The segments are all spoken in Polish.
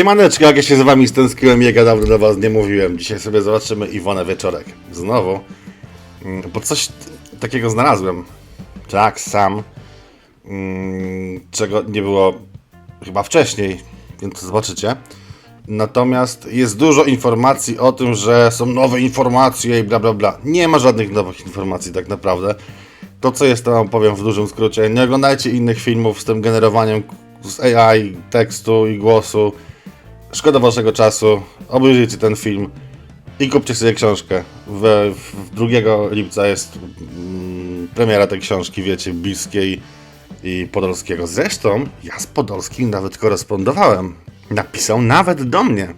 Siemaneczko, jak ja się z wami stęskniłem, mega dawno do was nie mówiłem. Dzisiaj sobie zobaczymy Iwonę Wieczorek. Znowu. Mm, Bo coś takiego znalazłem. Tak, sam. Mm, Czego nie było chyba wcześniej, więc zobaczycie. Natomiast jest dużo informacji o tym, że są nowe informacje i bla bla bla. Nie ma żadnych nowych informacji tak naprawdę. To co jest to wam powiem w dużym skrócie. Nie oglądajcie innych filmów z tym generowaniem z AI, tekstu i głosu. Szkoda waszego czasu. Obejrzyjcie ten film i kupcie sobie książkę. W, w 2 lipca jest mm, premiera tej książki, wiecie, Biskiej i Podolskiego. Zresztą ja z Podolskim nawet korespondowałem. Napisał nawet do mnie.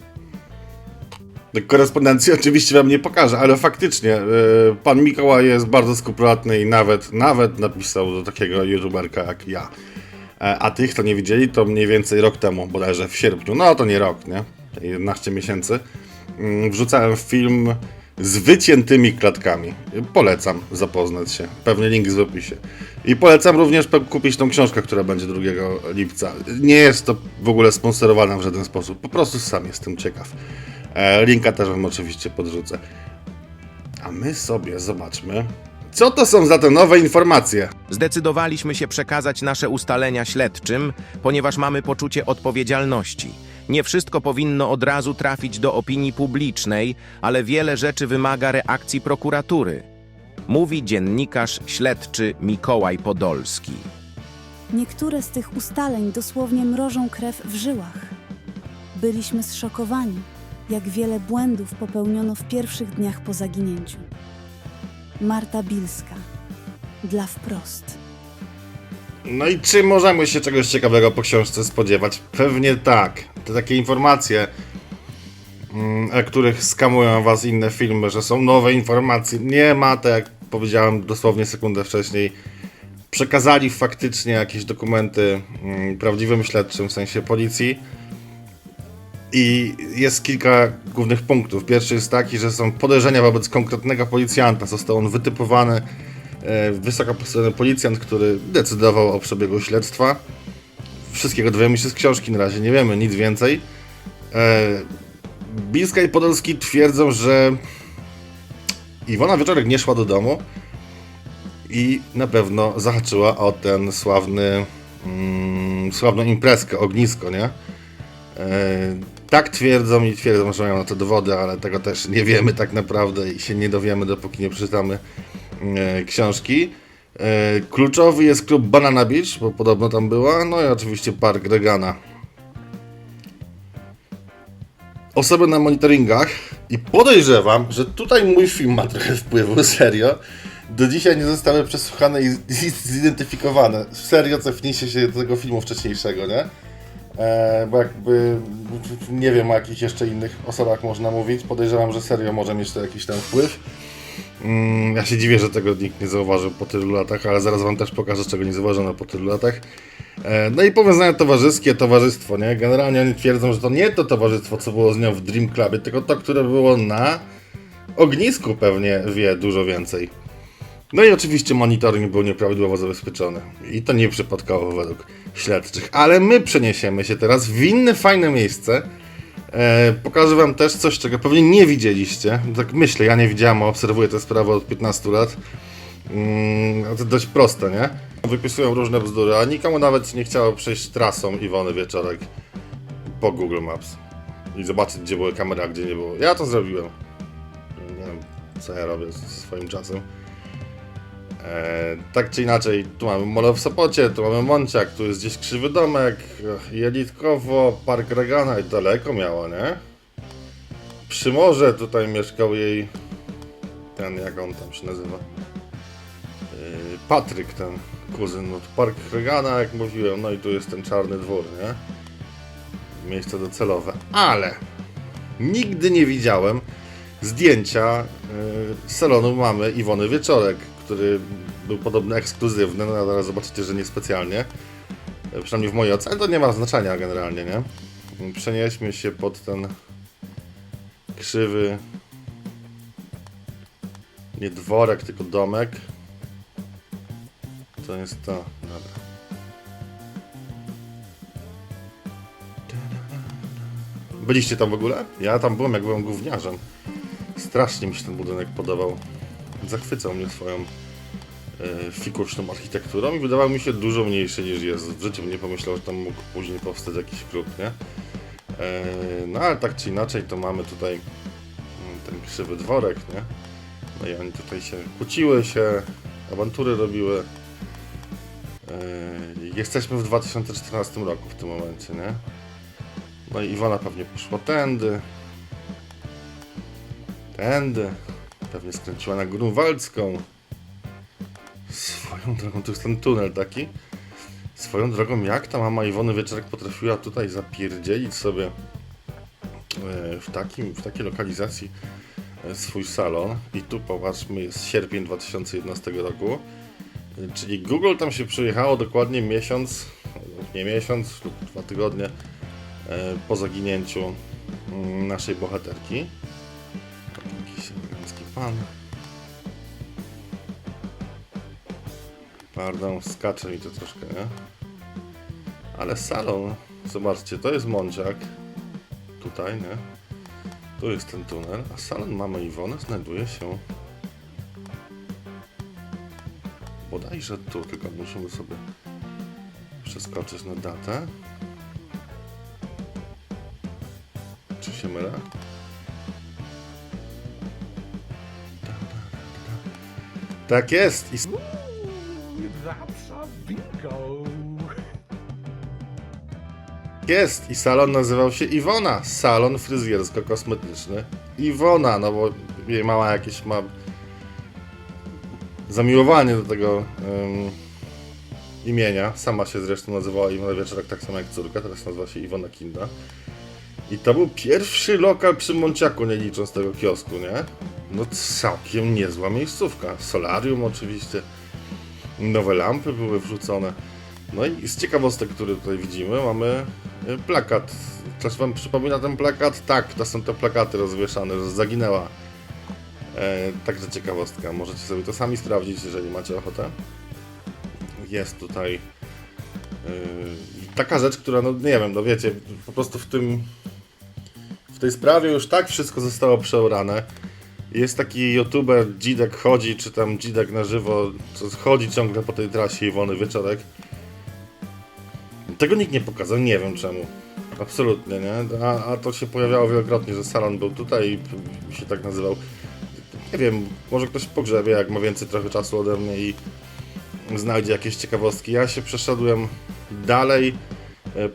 Korespondencji oczywiście wam nie pokażę, ale faktycznie yy, pan Mikołaj jest bardzo skrupulatny i nawet, nawet napisał do takiego youtuberka jak ja. E, A tych, kto nie widzieli, to mniej więcej rok temu, bodajże w sierpniu, no to nie rok, nie? 11 miesięcy, mm, wrzucałem film z wyciętymi klatkami. Polecam zapoznać się. Pewnie link jest w opisie. I polecam również kupić tą książkę, która będzie 2 lipca. Nie jest to w ogóle sponsorowane w żaden sposób. Po prostu sam jestem ciekaw. E, Linka też wam oczywiście podrzucę. A my sobie zobaczmy, co to są za te nowe informacje. Zdecydowaliśmy się przekazać nasze ustalenia śledczym, ponieważ mamy poczucie odpowiedzialności. Nie wszystko powinno od razu trafić do opinii publicznej, ale wiele rzeczy wymaga reakcji prokuratury. Mówi dziennikarz śledczy Mikołaj Podolski. Niektóre z tych ustaleń dosłownie mrożą krew w żyłach. Byliśmy zszokowani, jak wiele błędów popełniono w pierwszych dniach po zaginięciu. Marta Bilska. Dla wprost. No i czy możemy się czegoś ciekawego po książce spodziewać? Pewnie tak. Te takie informacje, mm, o których skamują was inne filmy, że są nowe informacje. Nie ma, tak jak powiedziałem dosłownie sekundę wcześniej. Przekazali faktycznie jakieś dokumenty mm, prawdziwym śledczym, w sensie policji. I jest kilka głównych punktów. Pierwszy jest taki, że są podejrzenia wobec konkretnego policjanta. Został on wytypowany e, wysoko postawiony policjant, który decydował o przebiegu śledztwa. Wszystkiego dowiemy się z książki na razie, nie wiemy nic więcej. E, Bilska i Podolski twierdzą, że Iwona Wieczorek nie szła do domu i na pewno zahaczyła o ten sławny, mm, sławną imprezkę, ognisko, nie? E, tak twierdzą i twierdzą, że mają na to dowody, ale tego też nie wiemy tak naprawdę i się nie dowiemy, dopóki nie przeczytamy e, książki. E, kluczowy jest klub Banana Beach, bo podobno tam była, no i oczywiście park Regana. Osoby na monitoringach i podejrzewam, że tutaj mój film ma trochę wpływu, serio. Do dzisiaj nie zostały przesłuchane i zidentyfikowane. Serio cofnijcie się do tego filmu wcześniejszego, nie? E, bo jakby nie wiem o jakich jeszcze innych osobach można mówić. Podejrzewam, że serio może mieć to jakiś tam wpływ. Mm, ja się dziwię, że tego nikt nie zauważył po tylu latach, ale zaraz wam też pokażę, czego nie zauważono po tylu latach. E, no i powiązania towarzyskie, towarzystwo, nie? Generalnie oni twierdzą, że to nie to towarzystwo, co było z nią w Dream Clubie, tylko to, które było na ognisku pewnie wie dużo więcej. No i oczywiście monitoring był nieprawidłowo zabezpieczony. I to nie przypadkowo według śledczych. Ale my przeniesiemy się teraz w inne fajne miejsce. E, pokażę wam też coś, czego pewnie nie widzieliście. Tak myślę, ja nie widziałem, obserwuję tę sprawę od 15 lat. Mm, to dość proste, nie? Wypisują różne bzdury, a nikomu nawet nie chciało przejść trasą Iwony Wieczorek po Google Maps. I zobaczyć, gdzie były kamery, a gdzie nie było. Ja to zrobiłem. Nie wiem, co ja robię ze swoim czasem. E, tak czy inaczej, tu mamy Molo w Sopocie, tu mamy Monciak, tu jest gdzieś Krzywy Domek, Jelitkowo, Park Regana i daleko miało, nie? Przy morze tutaj mieszkał jej ten, jak on tam się nazywa? Yy, Patryk, ten kuzyn. No, tu Park Regana, jak mówiłem, no i tu jest ten czarny dwór, nie? Miejsce docelowe. Ale nigdy nie widziałem zdjęcia yy, salonu mamy Iwony Wieczorek, który był podobno ekskluzywny, no a zobaczycie, że niespecjalnie. Yy, Przynajmniej w mojej ocenie to nie ma znaczenia generalnie, nie? Przenieśmy się pod ten krzywy nie dworek, tylko domek. To jest to. Dobra. Byliście tam w ogóle? Ja tam byłem, jak byłem gówniarzem. Strasznie mi się ten budynek podobał. Zachwycał mnie swoją e, fikuszną architekturą i wydawał mi się dużo mniejszy niż jest. W życiu nie pomyślał, że tam mógł później powstać jakiś klub, nie? E, no ale tak czy inaczej, to mamy tutaj mm, ten krzywy dworek, nie? No i oni tutaj się kłóciły się, awantury robiły. E, jesteśmy w 2014 roku w tym momencie, nie? No i Iwona pewnie poszła tędy. Tędy. Pewnie skręciła na Grunwaldzką. Swoją drogą, to jest ten tunel taki. Swoją drogą, jak ta mama Iwony Wieczorek potrafiła tutaj zapierdzielić sobie e, w, takim, w takiej lokalizacji e, swój salon. I tu popatrzmy, jest sierpień 2011 roku. E, Czyli Google tam się przyjechało dokładnie miesiąc, nie miesiąc lub dwa tygodnie po zaginięciu mm, naszej bohaterki. Pan. Pardon, skacze mi to troszkę, nie? Ale salon, zobaczcie, to jest Mądziak. Tutaj, nie? Tu jest ten tunel, a salon mamy Iwony znajduje się bodajże tu, tylko musimy sobie przeskoczyć na datę. Czy się mylę? Tak jest! I jest! I salon nazywał się Iwona. Salon fryzjersko-kosmetyczny Iwona, no bo jej mama jakieś ma zamiłowanie do tego em, imienia. Sama się zresztą nazywała Iwona Wieczorek, tak samo jak córka, teraz nazywa się Iwona Kinda. I to był pierwszy lokal przy Monciaku, nie licząc tego kiosku, nie? No całkiem niezła miejscówka. Solarium oczywiście. Nowe lampy były wrzucone. No i z ciekawostek, które tutaj widzimy, mamy y, plakat. Coś wam przypomina ten plakat? Tak, to są te plakaty rozwieszane, że zaginęła. E, także ciekawostka. Możecie sobie to sami sprawdzić, jeżeli macie ochotę. Jest tutaj y, taka rzecz, która, no nie wiem, no wiecie, po prostu w tym tej sprawie już tak wszystko zostało przeorane. Jest taki youtuber Dzidek chodzi, czy tam Dzidek na żywo, co chodzi ciągle po tej trasie Iwony Wieczorek. Tego nikt nie pokazał, nie wiem czemu. Absolutnie, nie? A, a to się pojawiało wielokrotnie, że salon był tutaj i się tak nazywał. Nie wiem, może ktoś pogrzebie, jak ma więcej trochę czasu ode mnie i znajdzie jakieś ciekawostki. Ja się przeszedłem dalej,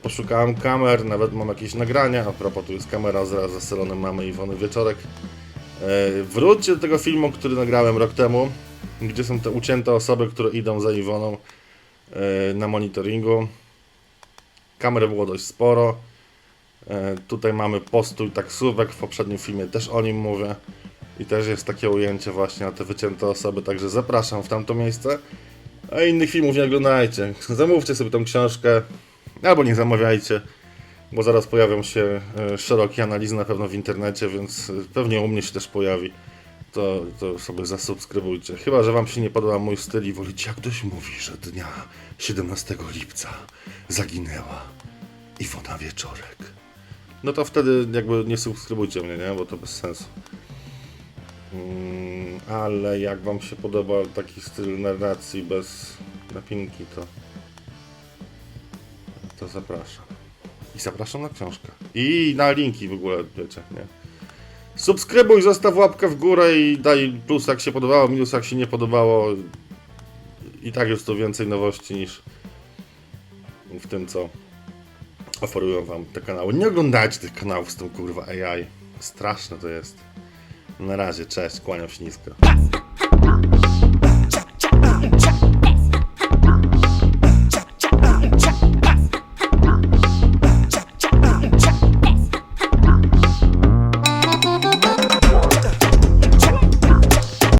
poszukałem kamer, nawet mam jakieś nagrania. A propos, tu jest kamera zaraz za salonem mamy Iwony Wieczorek. E, Wróćcie do tego filmu, który nagrałem rok temu, gdzie są te ucięte osoby, które idą za Iwoną e, na monitoringu. Kamer było dość sporo. E, Tutaj mamy postój taksówek, w poprzednim filmie też o nim mówię. I też jest takie ujęcie właśnie na te wycięte osoby, także zapraszam w tamto miejsce. A innych filmów nie oglądajcie. Zamówcie sobie tą książkę, albo nie zamawiajcie, bo zaraz pojawią się e, szerokie analizy na pewno w internecie, więc e, pewnie u mnie się też pojawi. To, to sobie zasubskrybujcie. Chyba, że Wam się nie podoba mój styl i wolicie, jak ktoś mówi, że dnia 17 lipca zaginęła Iwona Wieczorek. No to wtedy jakby nie subskrybujcie mnie, nie? Bo to bez sensu. Mm, ale jak Wam się podoba taki styl narracji bez napinki, to to zapraszam. I zapraszam na książkę. I na linki w ogóle, wiecie, nie? Subskrybuj, zostaw łapkę w górę i daj plus jak się podobało, minus jak się nie podobało. I tak jest to więcej nowości niż w tym, co oferują wam te kanały. Nie oglądajcie tych kanałów z tym kurwa AI. Straszne to jest. Na razie, cześć, kłaniam się nisko.